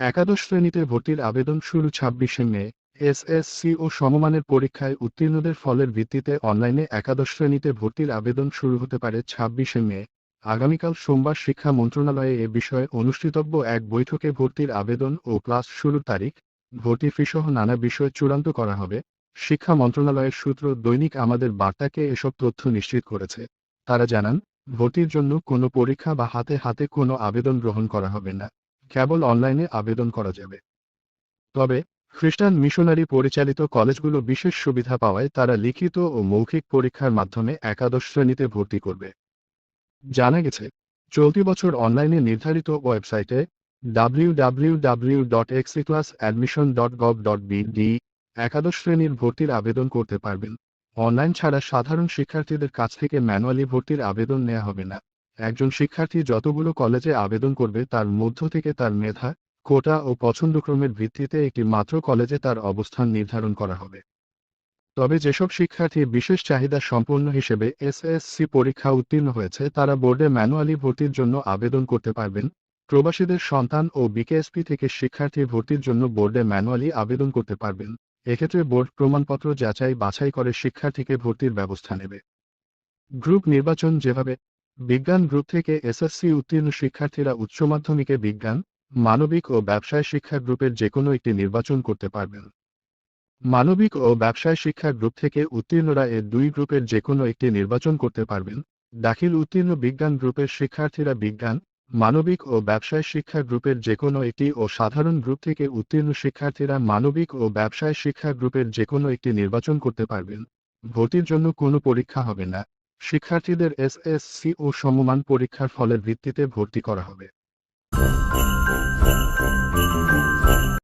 একাদশ শ্রেণীতে ভর্তির আবেদন শুরু ছাব্বিশে মে। এসএসসি ও সমমানের পরীক্ষায় উত্তীর্ণদের ফলের ভিত্তিতে অনলাইনে একাদশ শ্রেণীতে ভর্তির আবেদন শুরু হতে পারে ছাব্বিশে মে। আগামীকাল সোমবার শিক্ষা মন্ত্রণালয়ে এ বিষয়ে অনুষ্ঠিতব্য এক বৈঠকে ভর্তির আবেদন ও ক্লাস শুরুর তারিখ, ভর্তি ফিসহ নানা বিষয় চূড়ান্ত করা হবে। শিক্ষা মন্ত্রণালয়ের সূত্র দৈনিক আমাদের বার্তাকে এসব তথ্য নিশ্চিত করেছে। তারা জানান ভর্তির জন্য কোনো পরীক্ষা বা হাতে হাতে কোনো আবেদন গ্রহণ করা হবে না। কেবল অনলাইনে আবেদন করা যাবে। তবে, খ্রিস্টান মিশনারি পরিচালিত কলেজগুলো বিশেষ সুবিধা পাওয়ায় তারা লিখিত ও মৌখিক পরীক্ষার মাধ্যমে একাদশ শ্রেণীতে ভর্তি করবে। জানা গেছে, চলতি বছর অনলাইনে নির্ধারিত ওয়েবসাইটে www.exclassadmission.gov.bd একাদশ শ্রেণির ভর্তির আবেদন করতে পারবেন। অনলাইন ছাড়া সাধারণ শিক্ষার্থীদের কাছ থেকে ম্যানুয়ালি ভর্তির আবেদন নেওয়া হবে না। একজন শিক্ষার্থী যতগুলো কলেজে আবেদন করবে তার মধ্য থেকে তার মেধা, কোটা ও পছন্দক্রমের ভিত্তিতে একটি মাত্র কলেজে তার অবস্থান নির্ধারণ করা হবে। তবে যেসব শিক্ষার্থী বিশেষ চাহিদা সম্পন্ন হিসেবে এসএসসি পরীক্ষা উত্তীর্ণ হয়েছে, তারা বোর্ডে ম্যানুয়ালি ভর্তির জন্য আবেদন করতে পারবেন। প্রবাসীদের সন্তান ও বিকেএসপি থেকে শিক্ষার্থী ভর্তির জন্য বোর্ডে ম্যানুয়ালি আবেদন করতে পারবেন। এক্ষেত্রে বোর্ড প্রমাণপত্র যাচাই বাছাই করে শিক্ষার্থীকে ভর্তির ব্যবস্থা নেবে। গ্রুপ নির্বাচন যেভাবে, বিজ্ঞান গ্রুপ থেকে এসএসসি উত্তীর্ণ শিক্ষার্থীরা উচ্চ মাধ্যমিকে বিজ্ঞান, মানবিক ও ব্যবসায় শিক্ষা গ্রুপের যেকোনো একটি নির্বাচন করতে পারবেন। মানবিক ও ব্যবসায় শিক্ষা গ্রুপ থেকে উত্তীর্ণরা এর দুই গ্রুপের যেকোনো একটি নির্বাচন করতে পারবেন। দাখিল উত্তীর্ণ বিজ্ঞান গ্রুপের শিক্ষার্থীরা বিজ্ঞান মানবিক ও ব্যবসায় শিক্ষা গ্রুপের যেকোনো একটি ও সাধারণ গ্রুপ থেকে উত্তীর্ণ শিক্ষার্থীরা মানবিক ও ব্যবসায় শিক্ষা গ্রুপের যেকোনো একটি নির্বাচন করতে পারবেন। ভর্তির জন্য কোনো পরীক্ষা হবে না। শিক্ষার্থীদের এসএসসি ও সমমান পরীক্ষার ফলের ভিত্তিতে ভর্তি করা হবে।